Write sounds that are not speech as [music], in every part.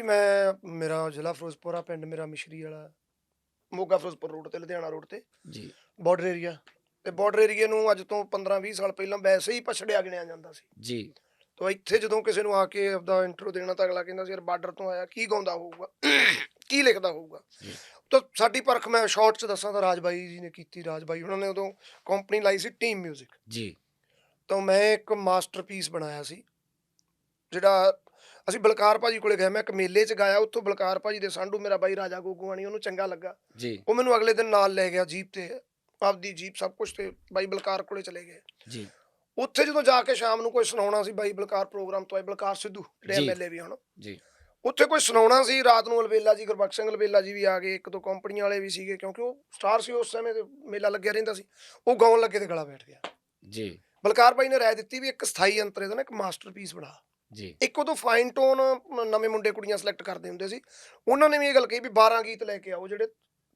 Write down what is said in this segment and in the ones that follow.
ਵੀ ਮੈਂ ਮੇਰਾ ਜ਼ਿਲ੍ਹਾ ਫਿਰੋਜ਼ਪੁਰ ਆ ਪਿੰਡ ਮੇਰਾ ਮਿਸ਼ਰੀ ਵਾਲਾ ਮੋਗਾ ਫਿਰੋਜ਼ਪੁਰ ਰੋਡ ਤੇ ਲੁਧਿਆਣਾ ਰੋਡ ਤੇ। ਜੀ। ਬਾਰਡਰ ਏਰੀਆ ਤੇ ਬਾਰਡਰ ਏਰੀਆ ਨੂੰ ਅੱਜ ਤੋਂ 15-20 ਸਾਲ ਪਹਿਲਾਂ ਵੈਸੇ ਹੀ ਪਛੜਿਆ ਗਿਣਿਆ ਜਾਂਦਾ ਸੀ। ਜੀ। ਤਾਂ ਇੱਥੇ ਜਦੋਂ ਕਿਸੇ ਨੂੰ ਆ ਕੇ ਆਪਦਾ ਇੰਟਰੋ ਦੇਣਾ ਤਾਂ ਅਗਲਾ ਕਹਿੰਦਾ ਸੀ ਯਾਰ ਬਾਰਡਰ ਤੋਂ ਆਇਆ ਕੀ ਗਾਉਂਦਾ ਹੋਊਗਾ? ਕੀ ਲਿਖਦਾ ਹੋਊਗਾ। ਤਾਂ ਸਾਡੀ ਪਰਖ ਮੈਂ ਸ਼ਾਰਟ ਚ ਦੱਸਾਂ ਤਾਂ ਰਾਜਬਾਈ ਜੀ ਨੇ ਕੀਤੀ ਰਾਜਬਾਈ ਉਹਨਾਂ ਨੇ ਉਦੋਂ ਕੰਪਨੀ ਲਾਈ ਸੀ ਟੀਮ 뮤직 ਜੀ। ਤਾਂ ਮੈਂ ਇੱਕ ਮਾਸਟਰਪੀਸ ਬਣਾਇਆ ਸੀ ਜਿਹੜਾ ਅਸੀਂ ਬਲਕਾਰ ਭਾਜੀ ਕੋਲੇ ਗਏ ਮੈਂ ਇੱਕ ਮੇਲੇ 'ਚ ਗਾਇਆ ਉੱਥੋਂ ਬਲਕਾਰ ਭਾਜੀ ਦੇ ਸਾਂਢੂ ਮੇਰਾ ਬਾਈ ਰਾਜਾ ਗੋਗੂਆਣੀ ਉਹਨੂੰ ਚੰਗਾ ਲੱਗਾ। ਜੀ। ਉਹ ਮੈਨੂੰ ਅਗਲੇ ਦਿਨ ਨਾਲ ਲੈ ਗਿਆ ਜੀਪ ਤੇ ਆਪਦੀ ਜੀਪ ਸਭ ਕੁਝ ਤੇ ਬਾਈ ਬਲਕਾਰ ਕੋਲੇ ਚਲੇ ਗਏ। ਜੀ। ਉੱਥੇ ਜਦੋਂ ਜਾ ਕੇ ਸ਼ਾਮ ਨੂੰ ਕੋਈ ਸੁਣਾਉਣਾ ਸੀ ਬਾਈ ਬਲਕਾਰ ਪ੍ਰੋਗਰਾਮ ਤੋਂ ਆਏ ਬਲਕਾਰ ਸਿੱਧੂ ਜਿਹੜੇ। ਐਮਐਲਏ ਵੀ ਹੁਣ ਜੀ। ਉੱਥੇ ਕੋਈ ਸੁਣਾਉਣਾ ਸੀ ਰਾਤ ਨੂੰ ਅਲਬੇਲਾ ਜੀ ਗੁਰਬਖਸ਼ ਸਿੰਘ ਅਲਬੇਲਾ ਜੀ ਵੀ ਆ ਗਏ ਇੱਕ ਦੋ ਕੰਪਨੀਆਂ ਵਾਲੇ ਵੀ ਸੀਗੇ ਕਿਉਂਕਿ ਉਹ ਸਟਾਰ ਸੀ ਉਸ ਸਮੇਂ ਤੇ ਮੇਲਾ ਲੱਗਿਆ ਰਹਿੰਦਾ ਸੀ। ਉਹ ਗਾਉਣ ਲੱਗੇ ਤੇ ਗਲਾ ਬੈਠ ਗਿਆ। ਜੀ। ਬਲਕਾਰ ਬਾਈ ਨੇ ਰਾਏ ਦਿੱਤੀ ਵੀ ਇੱਕ ਸਥਾਈ ਅੰਤਰੇ ਦਾ ਨਾ ਇੱਕ ਮਾਸਟਰਪੀਸ ਬਣਾ। ਜੀ। ਇੱਕ ਉਦੋਂ ਫਾਈਨ ਟੋਨ ਨਵੇਂ ਮੁੰਡੇ ਕੁੜੀਆਂ ਸਿਲੈਕਟ ਕਰਦੇ ਹੁੰਦੇ ਸੀ। ਉਹਨਾਂ ਨੇ ਵੀ ਇਹ ਗੱਲ ਕਹੀ ਵੀ 12 ਗੀਤ ਲੈ ਕੇ ਆਓ ਜਿਹੜੇ